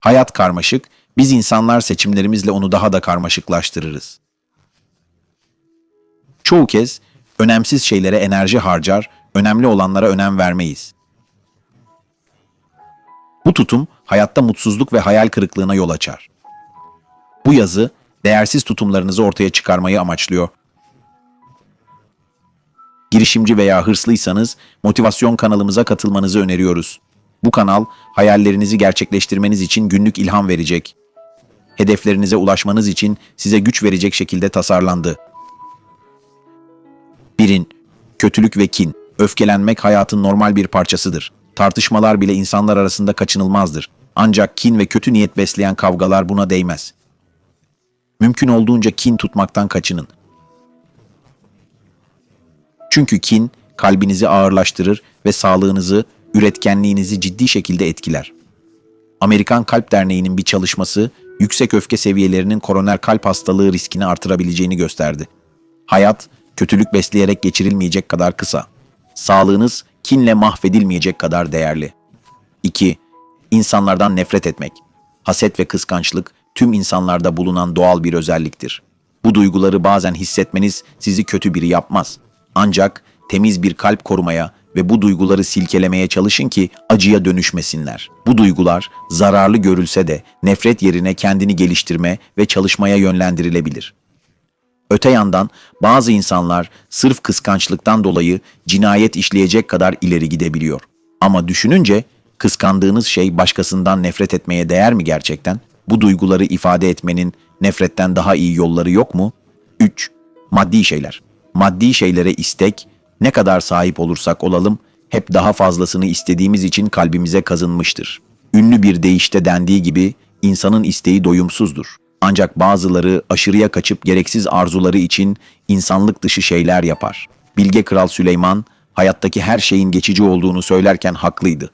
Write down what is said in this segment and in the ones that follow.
Hayat karmaşık, biz insanlar seçimlerimizle onu daha da karmaşıklaştırırız. Çoğu kez önemsiz şeylere enerji harcar, önemli olanlara önem vermeyiz. Bu tutum hayatta mutsuzluk ve hayal kırıklığına yol açar. Bu yazı değersiz tutumlarınızı ortaya çıkarmayı amaçlıyor. Girişimci veya hırslıysanız motivasyon kanalımıza katılmanızı öneriyoruz. Bu kanal hayallerinizi gerçekleştirmeniz için günlük ilham verecek. Hedeflerinize ulaşmanız için size güç verecek şekilde tasarlandı. 1'in kötülük ve kin. Öfkelenmek hayatın normal bir parçasıdır. Tartışmalar bile insanlar arasında kaçınılmazdır. Ancak kin ve kötü niyet besleyen kavgalar buna değmez. Mümkün olduğunca kin tutmaktan kaçının. Çünkü kin kalbinizi ağırlaştırır ve sağlığınızı, üretkenliğinizi ciddi şekilde etkiler. Amerikan Kalp Derneği'nin bir çalışması yüksek öfke seviyelerinin koroner kalp hastalığı riskini artırabileceğini gösterdi. Hayat kötülük besleyerek geçirilmeyecek kadar kısa. Sağlığınız kinle mahvedilmeyecek kadar değerli. 2. İnsanlardan nefret etmek. Haset ve kıskançlık tüm insanlarda bulunan doğal bir özelliktir. Bu duyguları bazen hissetmeniz sizi kötü biri yapmaz. Ancak temiz bir kalp korumaya ve bu duyguları silkelemeye çalışın ki acıya dönüşmesinler. Bu duygular zararlı görülse de nefret yerine kendini geliştirme ve çalışmaya yönlendirilebilir. Öte yandan bazı insanlar sırf kıskançlıktan dolayı cinayet işleyecek kadar ileri gidebiliyor. Ama düşününce kıskandığınız şey başkasından nefret etmeye değer mi gerçekten? Bu duyguları ifade etmenin nefretten daha iyi yolları yok mu? 3. Maddi şeyler. Maddi şeylere istek, ne kadar sahip olursak olalım, hep daha fazlasını istediğimiz için kalbimize kazınmıştır. Ünlü bir deyişte dendiği gibi insanın isteği doyumsuzdur. Ancak bazıları aşırıya kaçıp gereksiz arzuları için insanlık dışı şeyler yapar. Bilge Kral Süleyman hayattaki her şeyin geçici olduğunu söylerken haklıydı.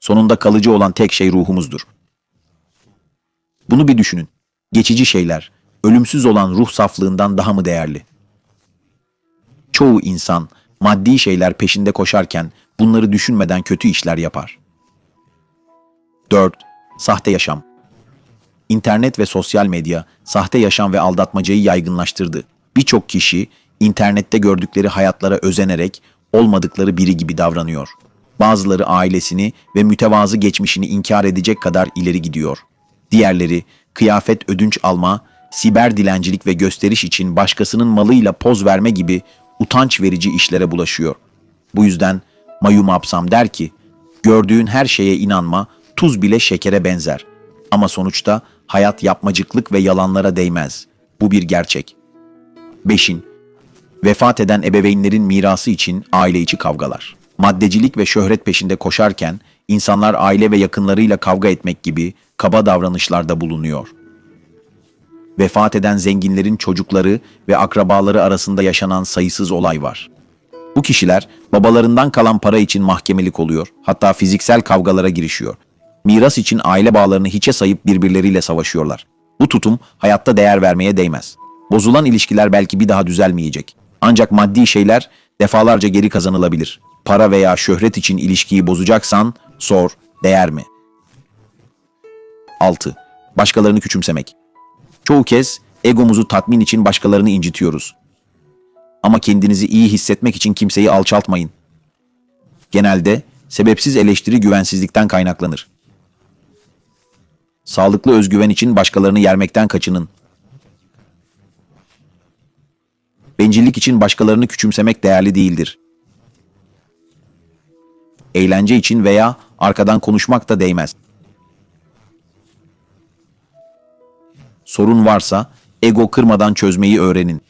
Sonunda kalıcı olan tek şey ruhumuzdur. Bunu bir düşünün. Geçici şeyler, ölümsüz olan ruh saflığından daha mı değerli? Çoğu insan maddi şeyler peşinde koşarken bunları düşünmeden kötü işler yapar. 4. Sahte yaşam. İnternet ve sosyal medya sahte yaşam ve aldatmacayı yaygınlaştırdı. Birçok kişi internette gördükleri hayatlara özenerek olmadıkları biri gibi davranıyor. Bazıları ailesini ve mütevazı geçmişini inkar edecek kadar ileri gidiyor. Diğerleri kıyafet ödünç alma, siber dilencilik ve gösteriş için başkasının malıyla poz verme gibi utanç verici işlere bulaşıyor. Bu yüzden Mayum Apsam der ki, gördüğün her şeye inanma, tuz bile şekere benzer. Ama sonuçta hayat yapmacıklık ve yalanlara değmez. Bu bir gerçek. 5. Vefat eden ebeveynlerin mirası için aile içi kavgalar. Maddecilik ve şöhret peşinde koşarken insanlar aile ve yakınlarıyla kavga etmek gibi kaba davranışlarda bulunuyor. Vefat eden zenginlerin çocukları ve akrabaları arasında yaşanan sayısız olay var. Bu kişiler babalarından kalan para için mahkemelik oluyor, hatta fiziksel kavgalara girişiyor. Miras için aile bağlarını hiçe sayıp birbirleriyle savaşıyorlar. Bu tutum hayatta değer vermeye değmez. Bozulan ilişkiler belki bir daha düzelmeyecek. Ancak maddi şeyler defalarca geri kazanılabilir. Para veya şöhret için ilişkiyi bozacaksan sor, değer mi? 6. Başkalarını küçümsemek. Çoğu kez egomuzu tatmin için başkalarını incitiyoruz. Ama kendinizi iyi hissetmek için kimseyi alçaltmayın. Genelde sebepsiz eleştiri güvensizlikten kaynaklanır. Sağlıklı özgüven için başkalarını yermekten kaçının. Bencillik için başkalarını küçümsemek değerli değildir. Eğlence için veya arkadan konuşmak da değmez. Sorun varsa ego kırmadan çözmeyi öğrenin.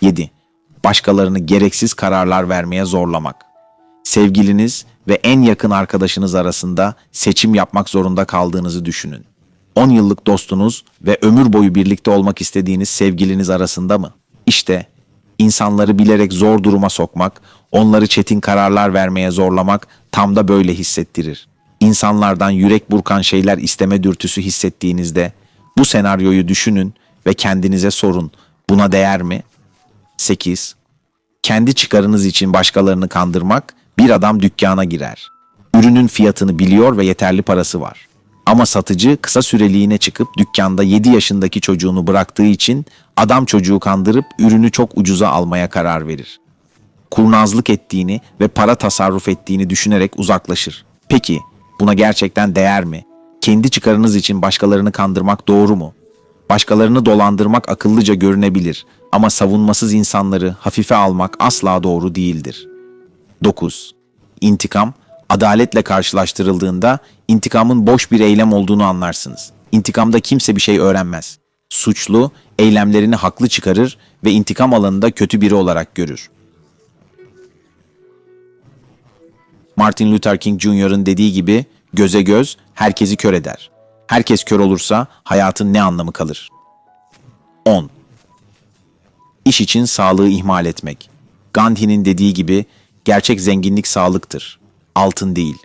7. Başkalarını gereksiz kararlar vermeye zorlamak. Sevgiliniz ve en yakın arkadaşınız arasında seçim yapmak zorunda kaldığınızı düşünün. 10 yıllık dostunuz ve ömür boyu birlikte olmak istediğiniz sevgiliniz arasında mı? İşte insanları bilerek zor duruma sokmak, onları çetin kararlar vermeye zorlamak tam da böyle hissettirir. İnsanlardan yürek burkan şeyler isteme dürtüsü hissettiğinizde bu senaryoyu düşünün ve kendinize sorun. Buna değer mi? 8. Kendi çıkarınız için başkalarını kandırmak bir adam dükkana girer. Ürünün fiyatını biliyor ve yeterli parası var. Ama satıcı kısa süreliğine çıkıp dükkanda 7 yaşındaki çocuğunu bıraktığı için adam çocuğu kandırıp ürünü çok ucuza almaya karar verir. Kurnazlık ettiğini ve para tasarruf ettiğini düşünerek uzaklaşır. Peki buna gerçekten değer mi? Kendi çıkarınız için başkalarını kandırmak doğru mu? Başkalarını dolandırmak akıllıca görünebilir ama savunmasız insanları hafife almak asla doğru değildir. 9. İntikam, adaletle karşılaştırıldığında intikamın boş bir eylem olduğunu anlarsınız. İntikamda kimse bir şey öğrenmez. Suçlu, eylemlerini haklı çıkarır ve intikam alanında kötü biri olarak görür. Martin Luther King Jr.'ın dediği gibi göze göz herkesi kör eder. Herkes kör olursa hayatın ne anlamı kalır? 10. İş için sağlığı ihmal etmek. Gandhi'nin dediği gibi gerçek zenginlik sağlıktır, altın değil.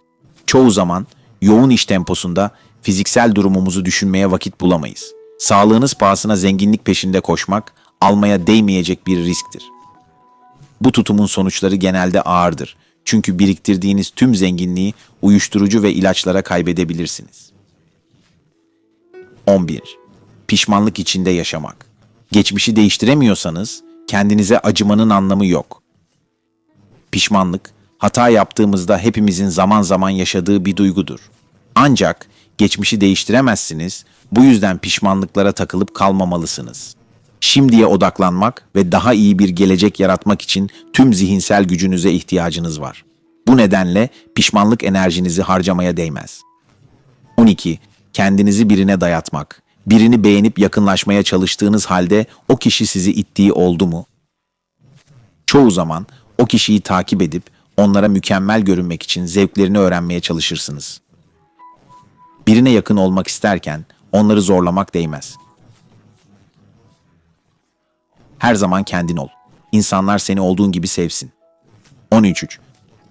Çoğu zaman yoğun iş temposunda fiziksel durumumuzu düşünmeye vakit bulamayız. Sağlığınız pahasına zenginlik peşinde koşmak almaya değmeyecek bir risktir. Bu tutumun sonuçları genelde ağırdır. Çünkü biriktirdiğiniz tüm zenginliği uyuşturucu ve ilaçlara kaybedebilirsiniz. 11. Pişmanlık içinde yaşamak. Geçmişi değiştiremiyorsanız kendinize acımanın anlamı yok. Pişmanlık, hata yaptığımızda hepimizin zaman zaman yaşadığı bir duygudur. Ancak geçmişi değiştiremezsiniz, bu yüzden pişmanlıklara takılıp kalmamalısınız. Şimdiye odaklanmak ve daha iyi bir gelecek yaratmak için tüm zihinsel gücünüze ihtiyacınız var. Bu nedenle pişmanlık enerjinizi harcamaya değmez. 12. Kendinizi birine dayatmak. Birini beğenip yakınlaşmaya çalıştığınız halde o kişi sizi ittiği oldu mu? Çoğu zaman o kişiyi takip edip onlara mükemmel görünmek için zevklerini öğrenmeye çalışırsınız. Birine yakın olmak isterken onları zorlamak değmez. Her zaman kendin ol. İnsanlar seni olduğun gibi sevsin. 13.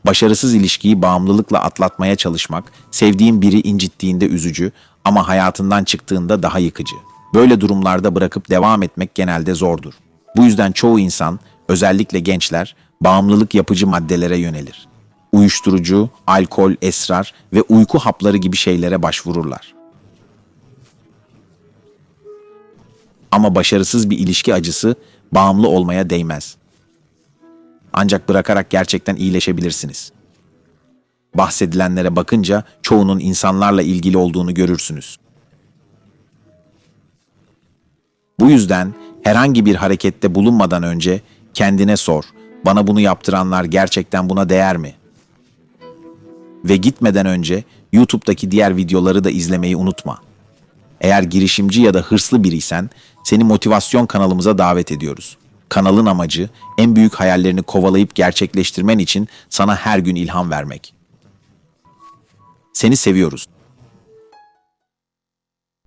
Başarısız ilişkiyi bağımlılıkla atlatmaya çalışmak, sevdiğin biri incittiğinde üzücü ama hayatından çıktığında daha yıkıcı. Böyle durumlarda bırakıp devam etmek genelde zordur. Bu yüzden çoğu insan, özellikle gençler, bağımlılık yapıcı maddelere yönelir. Uyuşturucu, alkol, esrar ve uyku hapları gibi şeylere başvururlar. Ama başarısız bir ilişki acısı bağımlı olmaya değmez. Ancak bırakarak gerçekten iyileşebilirsiniz. Bahsedilenlere bakınca çoğunun insanlarla ilgili olduğunu görürsünüz. Bu yüzden herhangi bir harekette bulunmadan önce kendine sor. Bana bunu yaptıranlar gerçekten buna değer mi? Ve gitmeden önce YouTube'daki diğer videoları da izlemeyi unutma. Eğer girişimci ya da hırslı biriysen seni motivasyon kanalımıza davet ediyoruz. Kanalın amacı en büyük hayallerini kovalayıp gerçekleştirmen için sana her gün ilham vermek. Seni seviyoruz.